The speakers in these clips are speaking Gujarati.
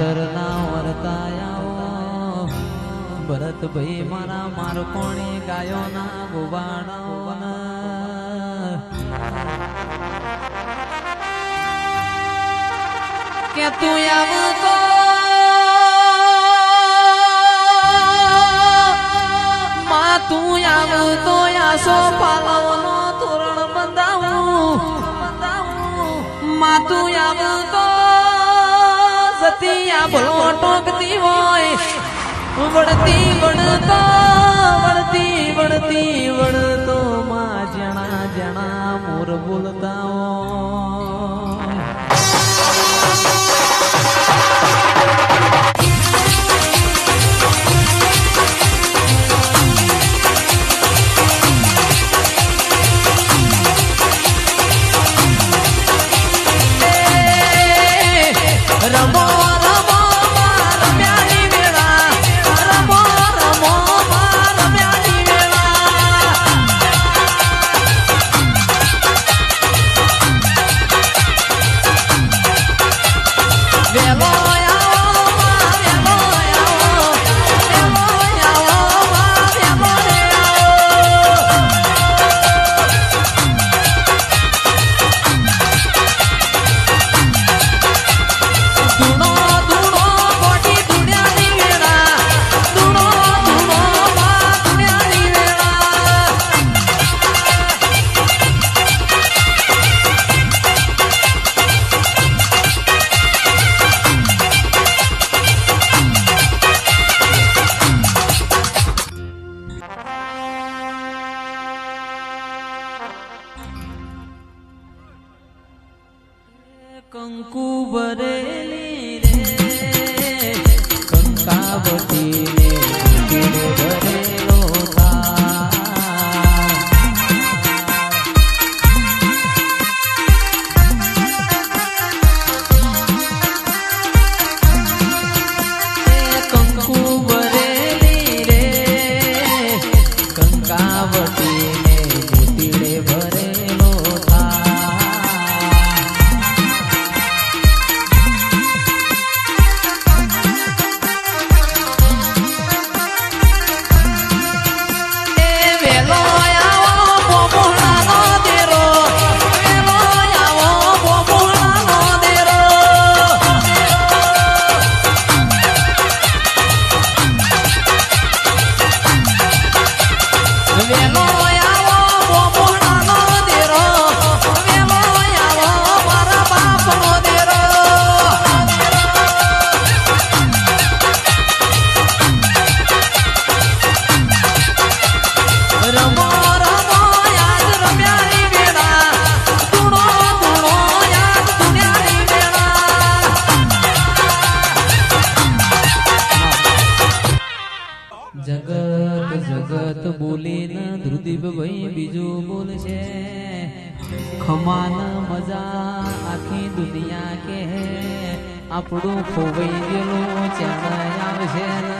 અંતરના વર્તાયા ભરતભાઈ મારા મારકોણી ગાયોના ગોવાણા કે તું તો? માં, તું આવતો આસો પાલવનો તોરણ બંધાવું. માં, તું આવતો સતી આ ભલો ટોકતી હોય. વળતી વળતો ભરેલી રે. કંકાવતી રે. ભરેલો જગત જગત ધ્રુદીપ ભાઈ બીજું બોલશે ખમાન મજા આખી દુનિયા કે આપણું ખોવાઈ ગયેલું ચાણ આવશે ને.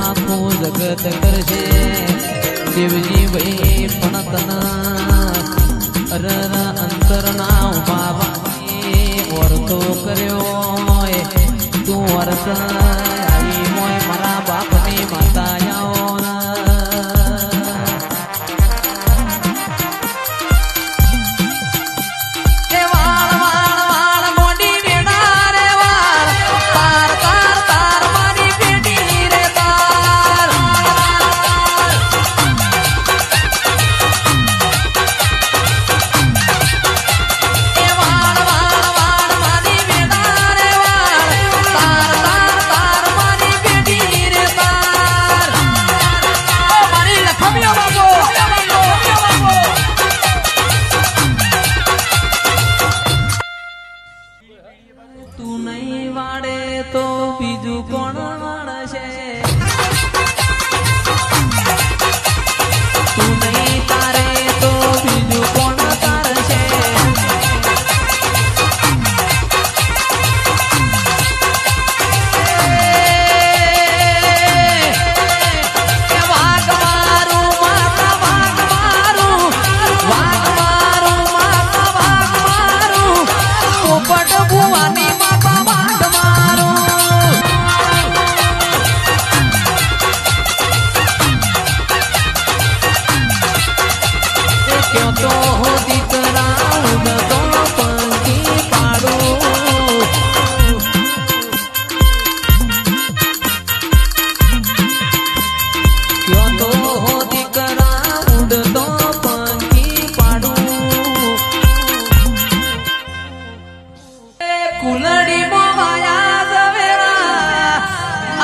આખું જગત કરશે. દેવજી ભાઈ પણ તના અરર અંતરના ઊભા વર્તો કર્યો તું વર્ત તો બીજું કોણ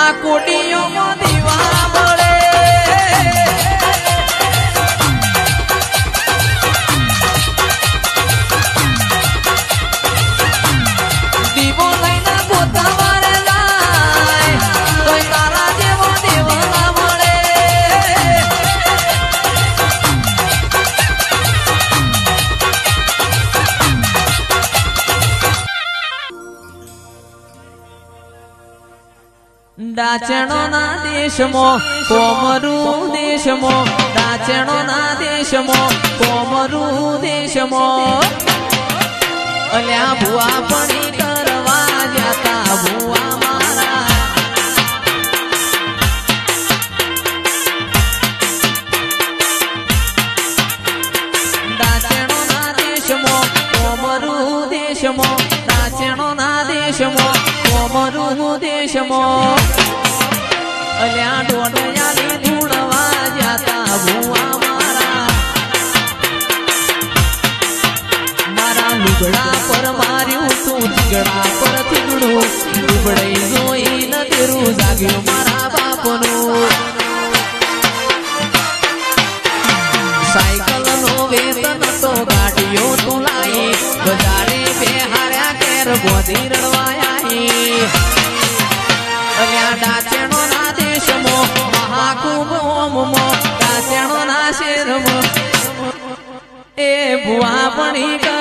આ કોટીઓમાં દાચણો ના દેશમો કોમરું દેશમો. દાચણો ના દેશમો કોમરું દેશમો. અલ્યા ભુવા પડી કરવા જતા ભુવા મારા. દાચણો ના દેશમો કોમરું દેશમો દાચણો ના દેશમાં. કોમરું દેશમાં અલ્યા ડોડયાની ધૂળવા જતા ભૂવા મારા. મારા લુગડા પર માર્યું તું થીગડા પર તીગડું લુગડાઈ જોઈ નદરું જાગ્યું મારા બાપનું. સાયકલ નો વેતન તો ગાડીઓ તું લાઈ. બજારે બે હાર્યા કેર બોધી રડવાયા. ની ડાચેણો ના દેશમો મહાકુંભ ઓમમો ડાચેણો ના શેરમો એ ભુવા પણ